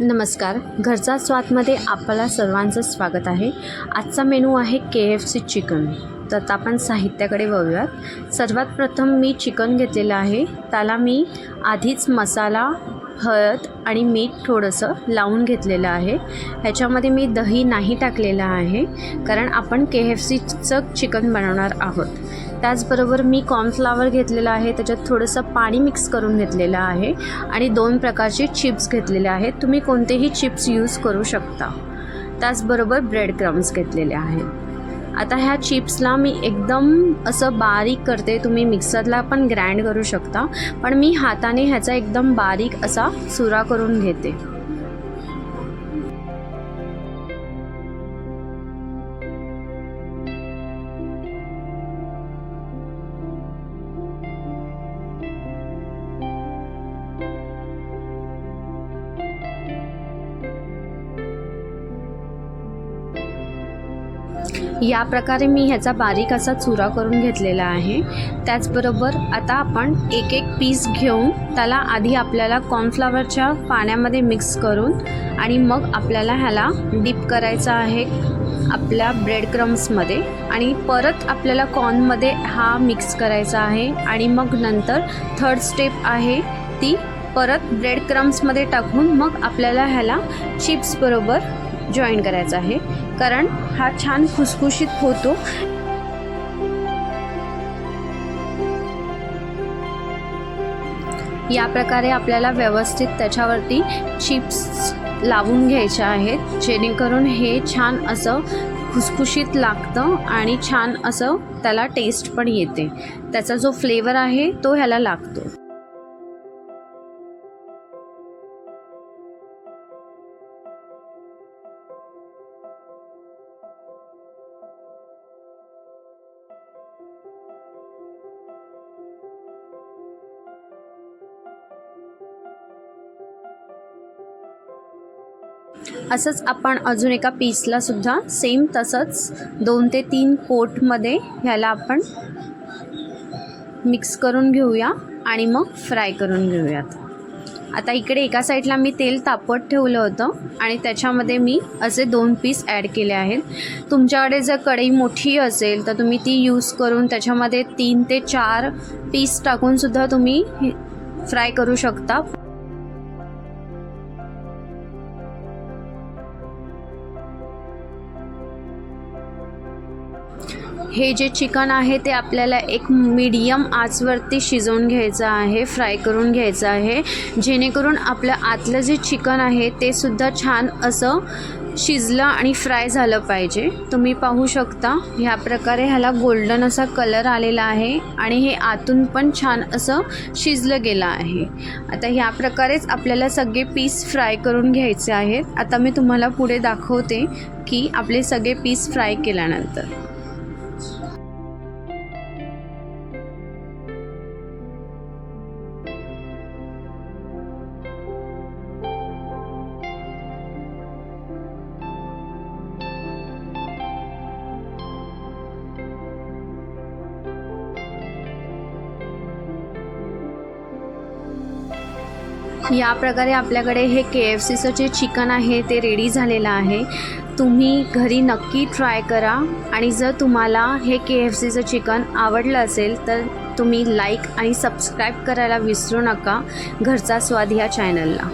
नमस्कार. घरचा स्वादमध्ये आपला सर्वांचं स्वागत आहे. आजचा मेनू आहे के एफ सी चिकन. तर आता आपण साहित्याकडे बघूयात सर्वात प्रथम मी चिकन घेतलेलं आहे. त्याला मी आधीच मसाला हळद आणि मीठ थोडंसं लावून घेतलेलं आहे. ह्याच्यामध्ये मी दही नाही टाकलेलं आहे कारण आपण के एफ सीचं चिकन बनवणार आहोत. त्याचबरोबर मी कॉर्नफ्लावर घेतलेलं आहे त्याच्यात थोडंसं पाणी मिक्स करून घेतलेलं आहे आणि दोन प्रकारचे चिप्स घेतलेले आहेत. तुम्ही कोणतेही चिप्स यूज करू शकता. त्याचबरोबर ब्रेड क्रम्स घेतलेले आहेत. आता ह्या चिप्सला मी एकदम असं बारीक करते. तुम्ही मिक्सरला पण ग्राइंड करू शकता. पण मी हाताने ह्याचा एकदम बारीक असा सुरा करून घेते. या प्रकारे मी ह्याचा बारीक असा चुरा करून घेतलेला आहे. त्याचबरोबर आता आपण एक एक पीस घेऊन त्याला आधी आपल्याला कॉर्नफ्लावरच्या पाण्यामध्ये मिक्स करून आणि मग आपल्याला ह्याला डीप करायचा आहे आपल्या ब्रेड क्रम्समध्ये आणि परत आपल्याला कॉर्नमध्ये हा मिक्स करायचा आहे आणि मग नंतर थर्ड स्टेप आहे ती परत ब्रेड क्रम्समध्ये टाकून मग आपल्याला ह्याला चिप्सबरोबर जॉईन करायचं आहे. कारण हा छान खुसखुशीत होतो. या प्रकारे आपल्याला व्यवस्थित त्याच्यावरती चिप्स लावून घ्यायचे आहेत. जेणेकरून हे छान असं खुसखुशीत लागतं आणि छान असं त्याला टेस्ट पण येते. त्याचा जो फ्लेवर आहे तो ह्याला लागतो. असंच आपण अजून एका पीसला सुद्धा सेम तसंच दोन ते तीन कोटमध्ये ह्याला आपण मिक्स करून घेऊया आणि मग फ्राय करून घेऊयात. आता इकडे एका साईडला मी तेल तापत ठेवलं होतं आणि त्याच्यामध्ये मी असे दोन पीस ॲड केले आहेत. तुमच्याकडे जर कढई मोठी असेल तर तुम्ही ती यूज करून त्याच्यामध्ये तीन ते चार पीस टाकूनसुद्धा तुम्ही फ्राय करू शकता. हे जे चिकन आहे ते आपल्याला एक मीडियम आचवरती शिजवून घ्यायचं आहे फ्राय करून घ्यायचं आहे. जेणेकरून आपलं आतलं जे चिकन आहे ते सुद्धा छान असं शिजलं आणि फ्राय झालं पाहिजे. तुम्ही पाहू शकता ह्या प्रकारे ह्याला गोल्डन असा कलर आलेला आहे आणि हे आतून पण छान असं शिजलं गेलं आहे. आता ह्या प्रकारेच आपल्याला सगळे पीस फ्राय करून घ्यायचे आहेत. आता मी तुम्हाला पुढे दाखवते की आपले सगळे पीस फ्राय केल्यानंतर. या प्रकारे आपल्याकडे हे के एफ सीचं जे चिकन आहे ते रेडी झालेलं आहे. तुम्ही घरी नक्की ट्राय करा आणि जर तुम्हाला हे के एफ सीचं चिकन आवडलं असेल तर तुम्ही लाईक आणि सबस्क्राईब करायला विसरू नका. घरचा स्वाद ह्या चॅनलला